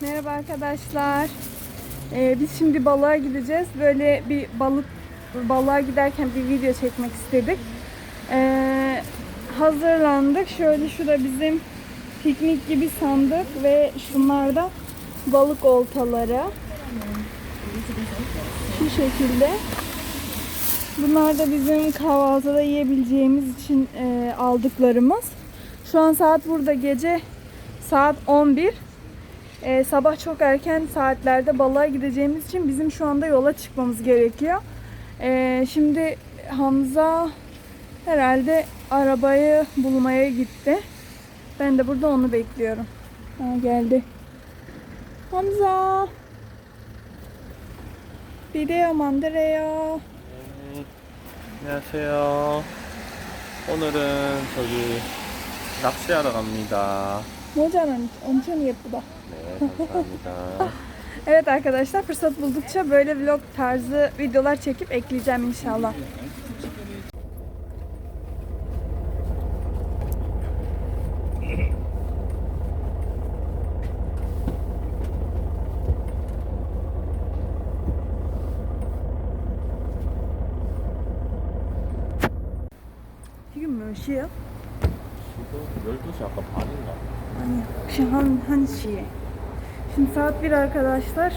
Merhaba arkadaşlar. Ee, biz şimdi balığa gideceğiz. Böyle bir balık balığa giderken bir video çekmek istedik. Ee, hazırlandık. Şöyle şurada bizim piknik gibi sandık ve şunlar da balık oltaları. Şu şekilde. Bunlar da bizim kahvaltıda yiyebileceğimiz için e, aldıklarımız. Şu an saat burada gece saat 11 Ee, sabah çok erken saatlerde balığa gideceğimiz için bizim şu anda yola çıkmamız gerekiyor. Ee, şimdi Hamza herhalde arabayı bulmaya gitti. Ben de burada onu bekliyorum. Ha, geldi. Hamza. Video 만들어요. 네, 안녕하세요. 오늘은 저기 낚시하러 갑니다. 모자는 엄청 예쁘다. 네, 감사합니다. Evet arkadaşlar fırsat buldukça böyle vlog tarzı videolar çekip ekleyeceğim inşallah. 지금 몇 시야? 지금 12시 아까 반인가? Hani akşam han, hansiye. Şimdi saat 1 arkadaşlar.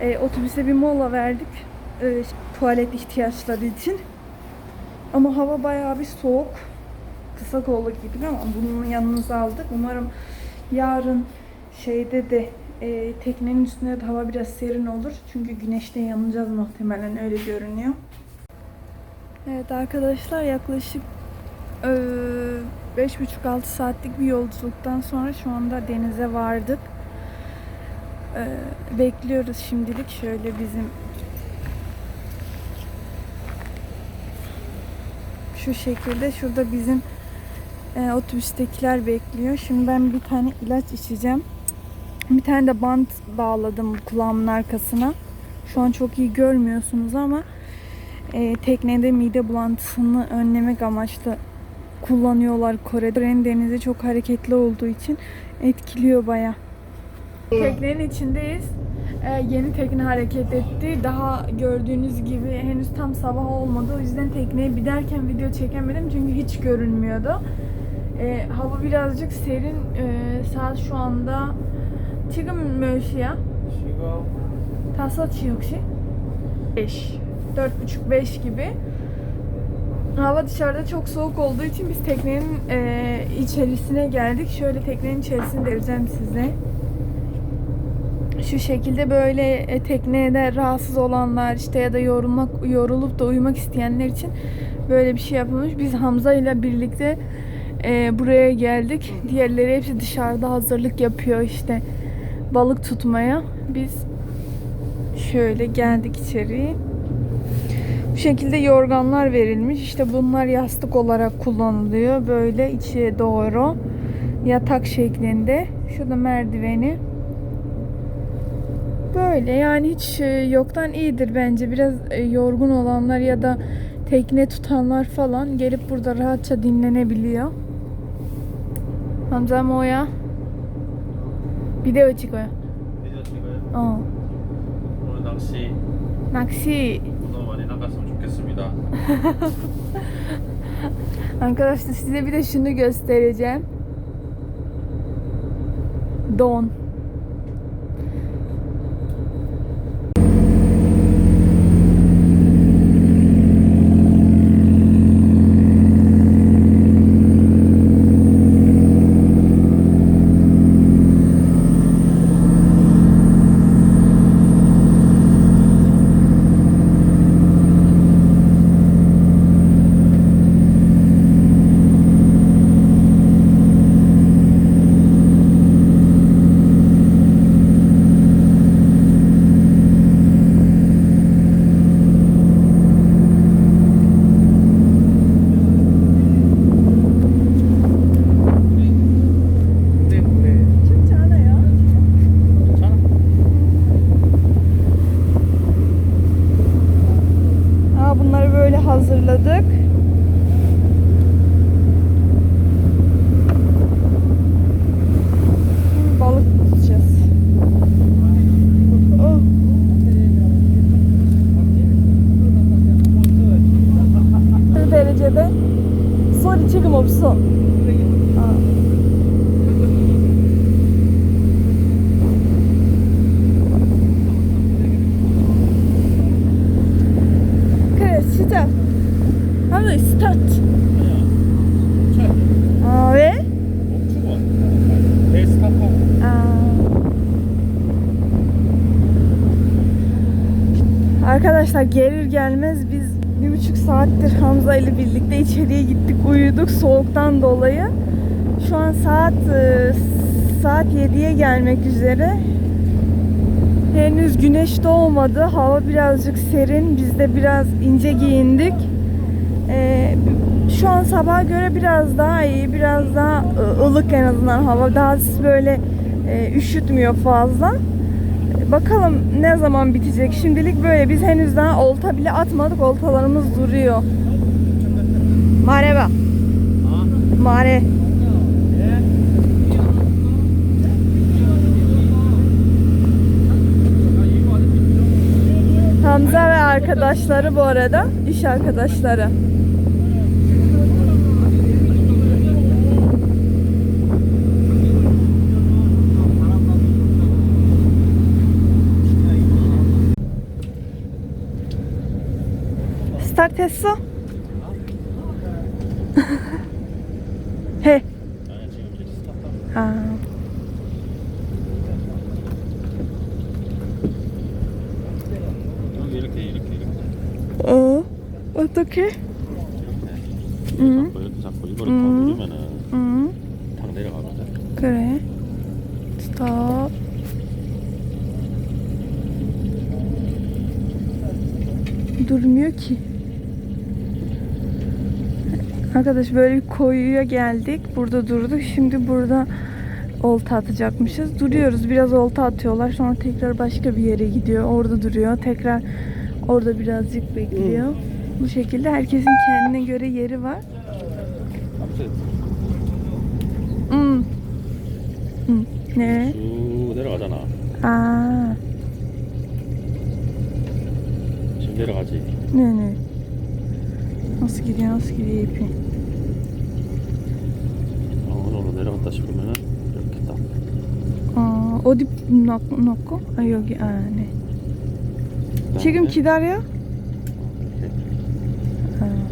E, otobüse bir mola verdik. E, tuvalet ihtiyaçları için. Ama hava bayağı bir soğuk. Kısa kollu giydik ama bunu yanımıza aldık. Umarım yarın şeyde de e, teknenin üstünde de hava biraz serin olur. Çünkü güneşte yanacağız muhtemelen öyle görünüyor. Evet arkadaşlar yaklaşık ee, 5,5-6 saatlik bir yolculuktan sonra şu anda denize vardık. Ee, bekliyoruz şimdilik şöyle bizim şu şekilde şurada bizim e, otobüstekiler bekliyor. Şimdi ben bir tane ilaç içeceğim. Bir tane de bant bağladım kulağımın arkasına. Şu an çok iyi görmüyorsunuz ama e, teknede mide bulantısını önlemek amaçlı kullanıyorlar Kore'de. Kore'nin denizi çok hareketli olduğu için etkiliyor baya. Teknenin içindeyiz. Ee, yeni tekne hareket etti. Daha gördüğünüz gibi henüz tam sabah olmadı. O yüzden tekneye binerken video çekemedim çünkü hiç görünmüyordu. Ee, hava birazcık serin. Ee, saat şu anda 지금 몇 시야? 지금 다섯 시 혹시? 5. Dört buçuk beş gibi. Hava dışarıda çok soğuk olduğu için biz teknenin e, içerisine geldik. Şöyle teknenin içerisini vereceğim size. Şu şekilde böyle e, teknede rahatsız olanlar işte ya da yorulmak yorulup da uyumak isteyenler için böyle bir şey yapılmış. Biz Hamza ile birlikte e, buraya geldik. Diğerleri hepsi dışarıda hazırlık yapıyor işte balık tutmaya. Biz şöyle geldik içeriye. Bu şekilde yorganlar verilmiş. İşte bunlar yastık olarak kullanılıyor. Böyle içe doğru yatak şeklinde. Şurada merdiveni. Böyle yani hiç e, yoktan iyidir bence. Biraz e, yorgun olanlar ya da tekne tutanlar falan gelip burada rahatça dinlenebiliyor. Hamza Moya. Video çıkıyor. Video çıkıyor. Oh. Naksi. Naksi görmedim. Arkadaşlar size bir de şunu göstereceğim. Don. Suriye'de Sorry çıkım opsu. Kare, start. Aa, ve? Arkadaşlar gelir gelmez bir saattir Hamza ile birlikte içeriye gittik uyuduk soğuktan dolayı. Şu an saat e, saat 7'ye gelmek üzere. Henüz güneş doğmadı. Hava birazcık serin. Biz de biraz ince giyindik. Ee, şu an sabaha göre biraz daha iyi, biraz daha ı, ılık en azından hava. Daha böyle e, üşütmüyor fazla. Bakalım ne zaman bitecek. Şimdilik böyle. Biz henüz daha olta bile atmadık. Oltalarımız duruyor. Mareva. Mare. Hamza ve arkadaşları bu arada. iş arkadaşları. 했어? 해. 아. 이렇게 이렇게 어. 어떻게? 응. 잡고 이렇게 잡고 이거를 음. 더 누르면은 응. 탁 내려가거든 그래. 스톱. Durmuyor ki. Arkadaş böyle bir koyuya geldik. Burada durduk. Şimdi burada olta atacakmışız. Duruyoruz. Biraz olta atıyorlar. Sonra tekrar başka bir yere gidiyor. Orada duruyor. Tekrar orada birazcık bekliyor. Bu şekilde herkesin kendine göre yeri var. 아무튼 Hmm. Hmm. Ne? 쭉 내려가잖아 Aa. 지금 내려가지 Ne ne? Nasıl gidiyor nasıl gidiyor ipi? 어디 놓고 놓고? 아 여기 안에. 지금 그다음에 기다려? 이렇게 아.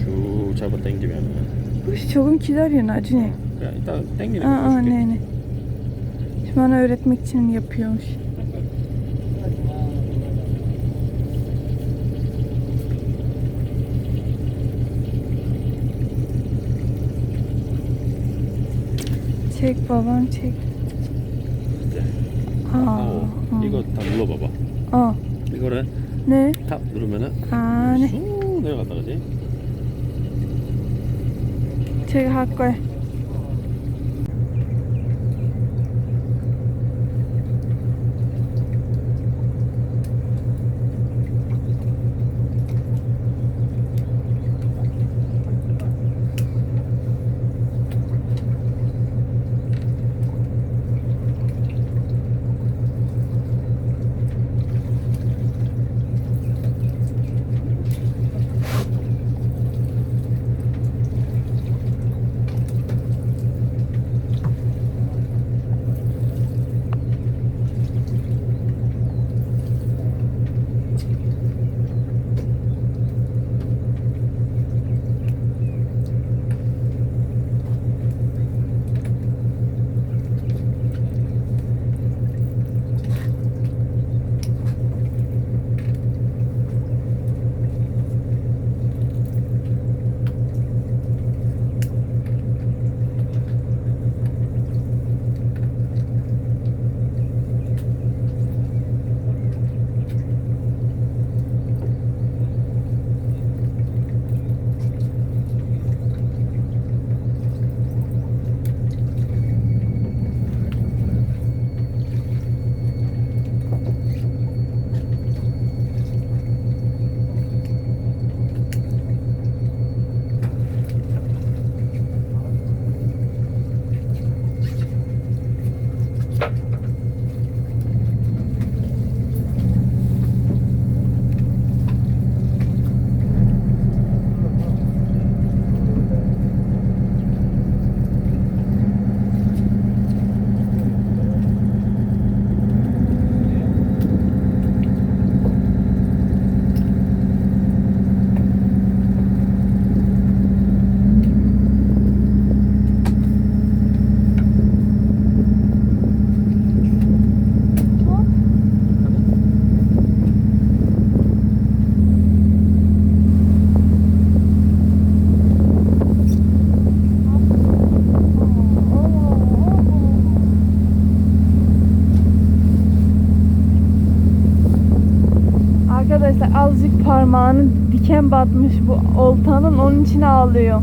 쭉 잡아 당기면은 혹시 조금 기다려 나중에. 그냥 일단 당기는 Aa, 거 aa 보여줄게 ne ne. Şimdi bana öğretmek için yapıyormuş. Çek babam çek. Aa, 하고 어. 이거 다 눌러봐봐 어, 이거를 네. 탑 누르면은 아, 네. 쑥 내려갔다 그지? 제가 할 거예요. Parmağını diken batmış bu oltanın onun için ağlıyor.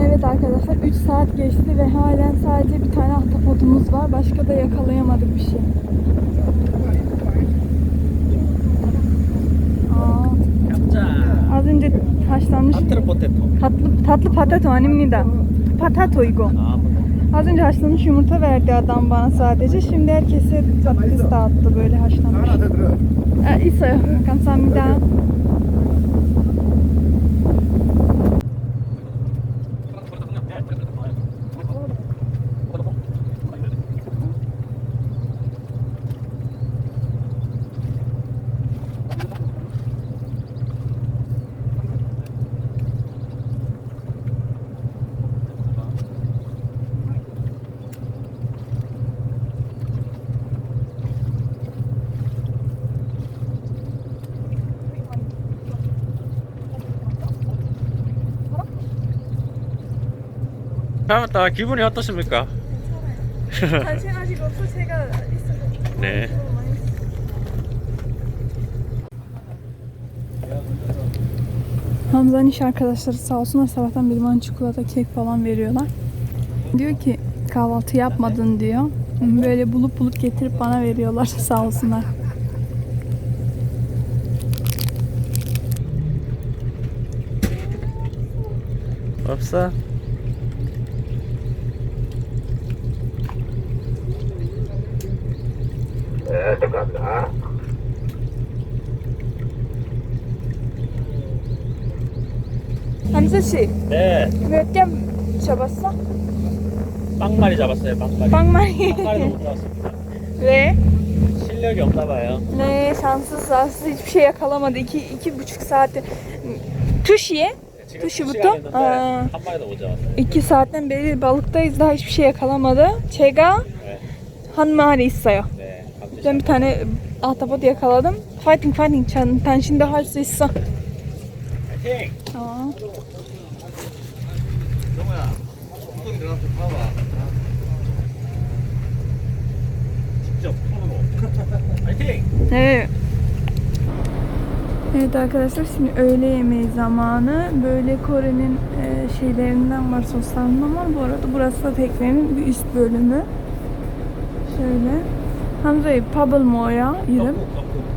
Evet arkadaşlar 3 saat geçti ve halen sadece bir tane ahtapotumuz var. Başka da yakalayamadık bir şey. Tatlı patato annem nida. Patato igo. Az önce haşlanmış yumurta verdi adam bana sadece. Şimdi herkese patates dağıttı böyle haşlanmış. Ee, İsa, kan sen 사합니다. 다 기분이 어떻습니까? 관심 아직 없어 제가 있어요. 네. Hamza'nın iş arkadaşları sağ olsunlar sabahtan beri bana çikolata, kek falan veriyorlar. Diyor ki kahvaltı yapmadın diyor. Böyle bulup bulup getirip bana veriyorlar sağ olsunlar. 없 어? Hamza 씨, 네. 몇 점 잡았어? 빵말이 잡았어요. 빵말이. 빵만이. 빵말이 못 잡았습니다. Ve 실력이 없나 봐요. ne şanssız şanssız hiçbir şey yakalamadı. İki, iki buçuk saat. Tuşiye 지금 두 두 시부터? 시간 됐는데 아. 한 마리도 못 잡았어요. iki saatten beri balıktayız daha hiçbir şey yakalamadı. Çega 네. han mari 있어요. 네. 감지 Ben bir tane ahtapot yakaladım. Fighting fighting 전 당신도 할 수 있어. 파이팅! Tamam. 정우야, 엉덩이 들어가서 봐봐. 직접 손으로. 파이팅! Evet. Evet arkadaşlar şimdi öğle yemeği zamanı. Böyle Kore'nin e, şeylerinden var soslarından var. Bu arada burası da teknenin bir üst bölümü. Şöyle. Hamza'yı pabıl moya irim.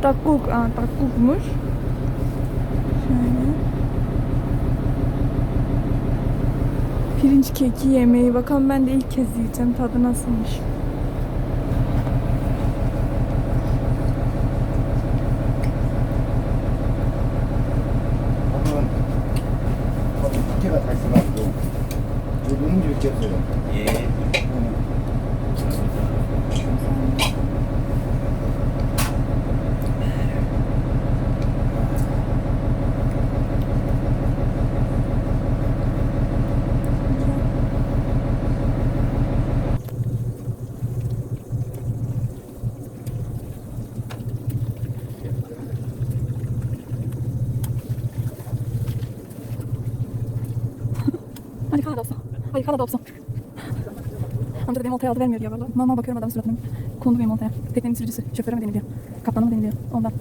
Takuk, aa, takukmuş. Pirinç keki yemeği. Bakalım ben de ilk kez yiyeceğim. Tadı nasılmış. 밥은 밥은 두께가 다 Olsun. Hadi Kanada olsun. Amca da benim oltaya aldı vermiyor ya valla. Mama bakıyorum adamın suratına. Kondu benim oltaya. Teknenin sürücüsü. Şoföre mi deniliyor? Kaptanı mı deniliyor? Ondan.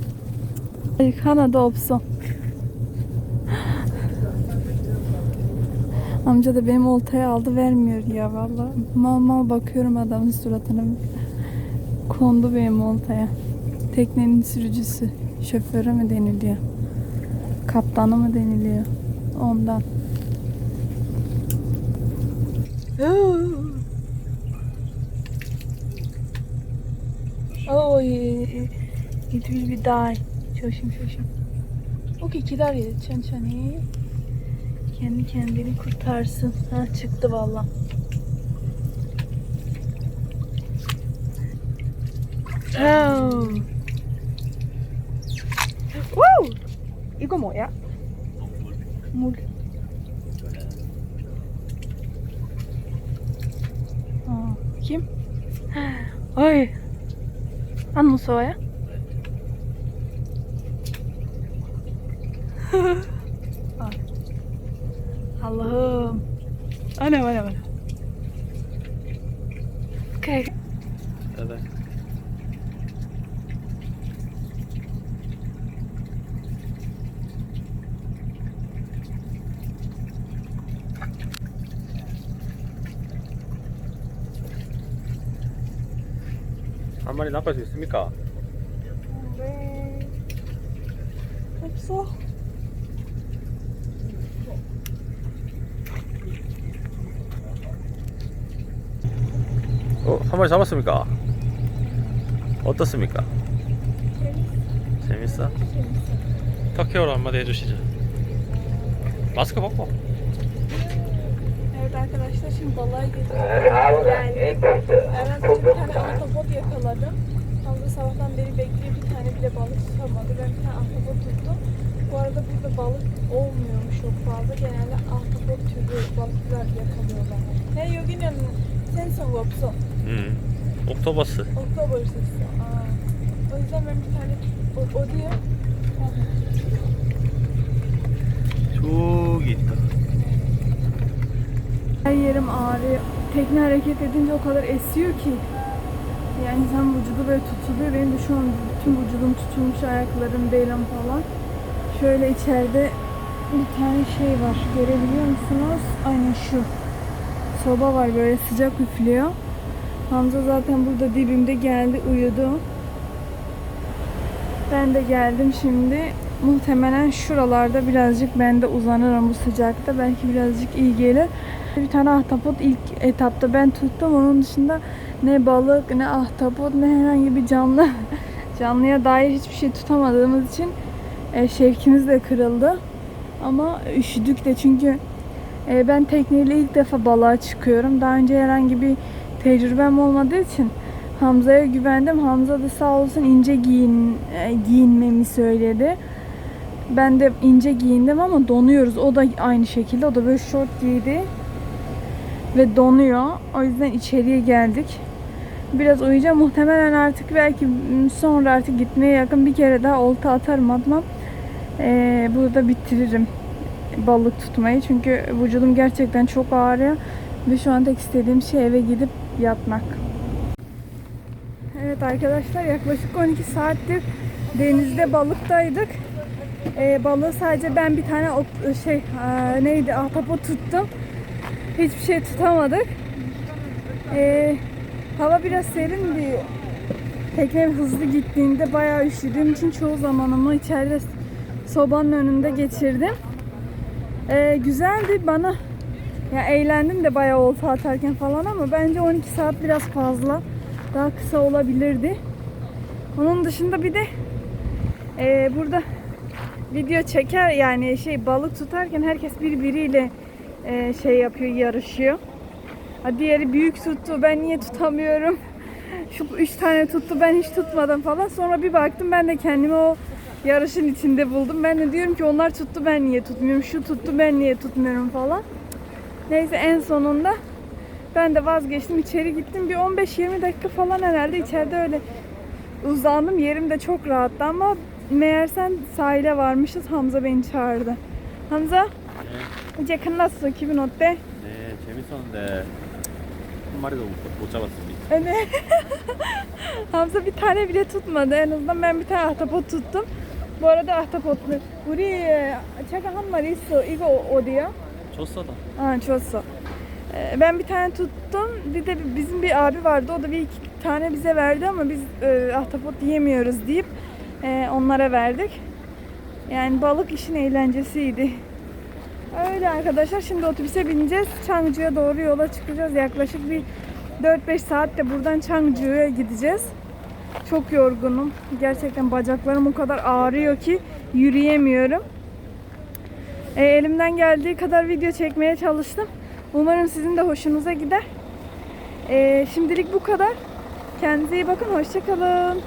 Hadi Kanada olsun. Amca da benim oltaya aldı vermiyor ya valla. Mal mal bakıyorum adamın suratına. Kondu benim oltaya. Teknenin sürücüsü. Şoföre mi deniliyor? Kaptanı mı deniliyor? Ondan. Oy, it will be die. Şaşım şaşım. Okey gider ya çan çani. Kendi kendini kurtarsın. Ha çıktı valla. Oh. Wow! Igual ya. Mul. bakayım. Ay. Anıl havaya. Allah'ım. Anam anam anam. 한 마리 낚을 수 있습니까? 네. 없어. 어, 한 마리 잡았습니까? 어떻습니까? 재밌어? 터키어로 한마디 해주시죠. 마스크 벗고. Evet arkadaşlar şimdi balığa gidiyoruz. Yani Eren burada balık olmuyormuş çok fazla. Genelde ahtapot türü balıklar yakalıyorlar. He Yogin'in sen savapsın. Hmm. Oktobası. Oktobası. O yüzden ben bir tane o, o diyor. Çok gitti. Her yerim ağrıyor. Tekne hareket edince o kadar esiyor ki. Yani insan vücudu böyle tutuluyor. Benim de şu an bütün vücudum tutulmuş, ayaklarım, belim falan. Şöyle içeride bir tane şey var. Görebiliyor musunuz? Aynen şu. Soba var böyle sıcak üflüyor. Hamza zaten burada dibimde geldi uyudu. Ben de geldim şimdi. Muhtemelen şuralarda birazcık ben de uzanırım bu sıcakta. Belki birazcık iyi gelir. Bir tane ahtapot ilk etapta ben tuttum. Onun dışında ne balık ne ahtapot ne herhangi bir canlı canlıya dair hiçbir şey tutamadığımız için e, şevkimiz de kırıldı. Ama üşüdük de çünkü e, ben tekneyle ilk defa balığa çıkıyorum. Daha önce herhangi bir tecrübem olmadığı için Hamza'ya güvendim. Hamza da sağ olsun ince giyin e, giyinmemi söyledi. Ben de ince giyindim ama donuyoruz. O da aynı şekilde. O da böyle şort giydi. Ve donuyor. O yüzden içeriye geldik. Biraz uyuyacağım. Muhtemelen artık belki sonra artık gitmeye yakın bir kere daha olta atarım atmam. Ee, burada bitiririm balık tutmayı. Çünkü vücudum gerçekten çok ağrıyor. Ve şu an tek istediğim şey eve gidip yatmak. Evet arkadaşlar yaklaşık 12 saattir denizde balıktaydık. Ee, balığı sadece ben bir tane şey aa, neydi ahtapot tuttum. Hiçbir şey tutamadık. Ee, hava biraz serindi. Tekne hızlı gittiğinde bayağı üşüdüğüm için çoğu zamanımı içeride sobanın önünde geçirdim. Ee, güzeldi bana. Ya eğlendim de bayağı olta atarken falan ama bence 12 saat biraz fazla. Daha kısa olabilirdi. Onun dışında bir de ee, burada video çeker yani şey balık tutarken herkes birbiriyle e, şey yapıyor yarışıyor. Ha, diğeri büyük tuttu ben niye tutamıyorum. Şu üç tane tuttu ben hiç tutmadım falan. Sonra bir baktım ben de kendimi o yarışın içinde buldum. Ben de diyorum ki onlar tuttu ben niye tutmuyorum. Şu tuttu ben niye tutmuyorum falan. Neyse en sonunda ben de vazgeçtim içeri gittim. Bir 15-20 dakika falan herhalde içeride öyle uzandım. Yerim de çok rahattı ama meğersem sahile varmışız. Hamza beni çağırdı. Hamza 이제 끝났어. 기분 어때? 네, 재밌었는데 한 마리도 못, 못 잡았습니다. Evet. Hamza bir tane bile tutmadı. En azından ben bir tane ahtapot tuttum. Bu arada ahtapotlu. 우리 제가 한 마리 있어. 이거 어디야? 줬어 나. Ha çözsü. Ee, Ben bir tane tuttum. Bir de bizim bir abi vardı. O da bir iki tane bize verdi ama biz e, ahtapot yemiyoruz deyip e, onlara verdik. Yani balık işin eğlencesiydi. Öyle arkadaşlar. Şimdi otobüse bineceğiz. Çangcu'ya doğru yola çıkacağız. Yaklaşık bir 4-5 saat de buradan Çangcu'ya gideceğiz. Çok yorgunum. Gerçekten bacaklarım o kadar ağrıyor ki yürüyemiyorum. E, elimden geldiği kadar video çekmeye çalıştım. Umarım sizin de hoşunuza gider. E, şimdilik bu kadar. Kendinize iyi bakın. Hoşçakalın.